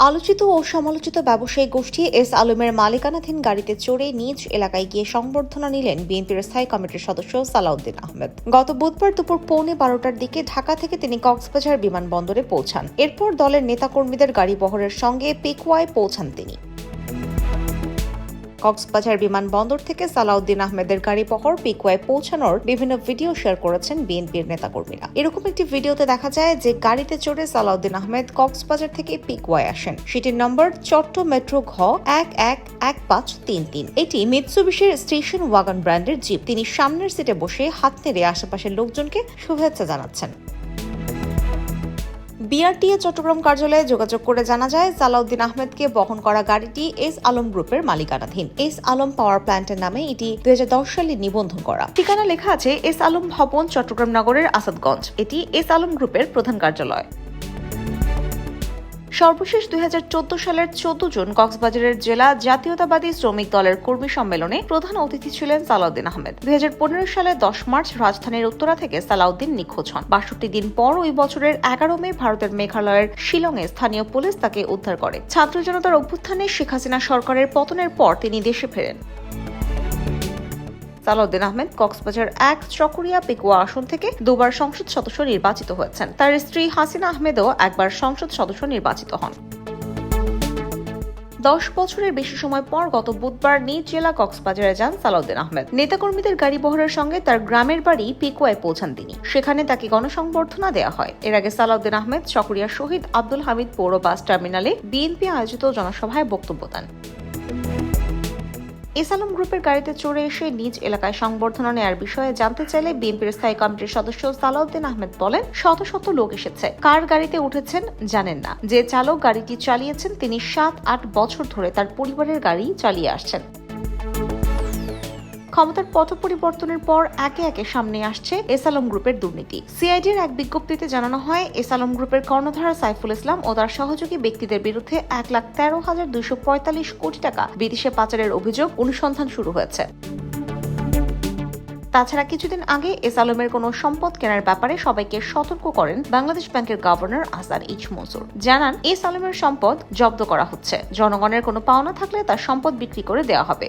আলোচিত ও সমালোচিত ব্যবসায়ী গোষ্ঠী এস আলমের মালিকানাধীন গাড়িতে চড়ে নিজ এলাকায় গিয়ে সংবর্ধনা নিলেন বিএনপির স্থায়ী কমিটির সদস্য সালাউদ্দিন আহমেদ। গত বুধবার দুপুর পৌনে বারোটার দিকে ঢাকা থেকে তিনি কক্সবাজার বিমানবন্দরে পৌঁছান। এরপর দলের নেতাকর্মীদের গাড়ি বহরের সঙ্গে পেকুয়ায় পৌঁছান তিনি। কক্সবাজার বিমানবন্দর থেকে সালাউদ্দিন আহমেদের গাড়ি বহর পিকুয়ায় পৌঁছানোর বিভিন্ন ভিডিও শেয়ার করেছেন বিএনপির নেতাকর্মীরা। এরকম একটি ভিডিওতে দেখা যায় যে গাড়িতে চড়ে সালাউদ্দিন আহমেদ কক্সবাজার থেকে পিকুয়ায় আসেন। সেটির নম্বর চট্ট মেট্রো ঘ এক এক এক পাঁচ তিন তিন। এটি মিৎসুবিশির স্টেশন ওয়াগন ব্র্যান্ডের জিপ। তিনি সামনের সিটে বসে হাত নেড়ে আশেপাশের লোকজনকে শুভেচ্ছা জানাচ্ছেন। বিআরটিএ চট্টগ্রাম কার্যালয়ে যোগাযোগ করে জানা যায়, সালাউদ্দিন আহমেদকে বহন করা গাড়িটি এস আলম গ্রুপের মালিকানাধীন। এস আলম পাওয়ার প্ল্যান্টের নামে এটি দুই হাজার দশ সালে নিবন্ধন করা। ঠিকানা লেখা আছে এস আলম ভবন চট্টগ্রাম নগরের আসাদগঞ্জ। এটি এস আলম গ্রুপের প্রধান কার্যালয়। সর্বশেষ দুই হাজার চোদ্দ সালের চোদ্দ জুন কক্সবাজারের জেলা জাতীয়তাবাদী শ্রমিক দলের কর্মী সম্মেলনে প্রধান অতিথি ছিলেন সালাউদ্দিন আহমেদ। দুই হাজার পনেরো সালে দশ মার্চ রাজধানীর উত্তরা থেকে সালাউদ্দিন নিখোঁজ হন। বাষট্টি দিন পর ওই বছরের এগারো মে ভারতের মেঘালয়ের শিলংয়ে স্থানীয় পুলিশ তাকে উদ্ধার করে। ছাত্র জনতার অভ্যুত্থানে শেখ হাসিনা সরকারের পতনের পর তিনি দেশে ফেরেন। সালাউদ্দিন আহমেদ, কক্সবাজার এক, চকরিয়া, পেকুয়া আসন থেকে দুবার সংসদ সদস্য নির্বাচিত হয়েছেন। তার স্ত্রী হাসিনা আহমেদও একবার সংসদ সদস্য নির্বাচিত হন। দশ বছরের বেশি সময় পর গত বুধবার নিজ জেলা কক্সবাজারে যান সালাউদ্দিন আহমেদ। নেতাকর্মীদের গাড়ি বহরের সঙ্গে তার গ্রামের বাড়ি পিকুয়ায় পৌঁছান তিনি। সেখানে তাকে গণসংবর্ধনা দেওয়া হয়। এর আগে সালাউদ্দিন আহমেদ চকরিয়া শহীদ আব্দুল হামিদ পৌর বাস টার্মিনালে বিএনপি আয়োজিত জনসভায় বক্তব্য দেন। এস আলম গ্রুপের গাড়িতে চড়ে এসে নিজ এলাকায় সংবর্ধনা নেয়ার বিষয়ে জানতে চাইলে বিএনপির স্থায়ী কমিটির সদস্য সালাউদ্দিন আহমেদ বলেন, শত শত লোক এসেছে। কার গাড়িতে উঠেছেন জানেন না। যে চালক গাড়িটি চালিয়েছেন, তিনি সাত আট বছর ধরে তার পরিবারের গাড়ি চালিয়ে আসছেন। ক্ষমতার পথ পরিবর্তনের পর একে একে সামনে আসছে এসালম গ্রুপের দুর্নীতি। সিআইডির এক বিজ্ঞপ্তিতে জানানো হয়, এস আলম গ্রুপের কর্ণধার সাইফুল ইসলাম ও তার সহযোগী ব্যক্তিদের বিরুদ্ধে এক লাখ তেরো হাজার দুইশো পঁয়তাল্লিশ কোটি টাকা বিদেশে পাচারের অভিযোগ অনুসন্ধান শুরু হয়েছে। তাছাড়া কিছুদিন আগে এস আলমের কোনো সম্পদ কেনার ব্যাপারে সবাইকে সতর্ক করেন বাংলাদেশ ব্যাংকের গভর্নর আসার ইচ মনসুর। জানান, এস আলমের সম্পদ জব্দ করা হচ্ছে। জনগণের কোনো পাওনা থাকলে তার সম্পদ বিক্রি করে দেওয়া হবে।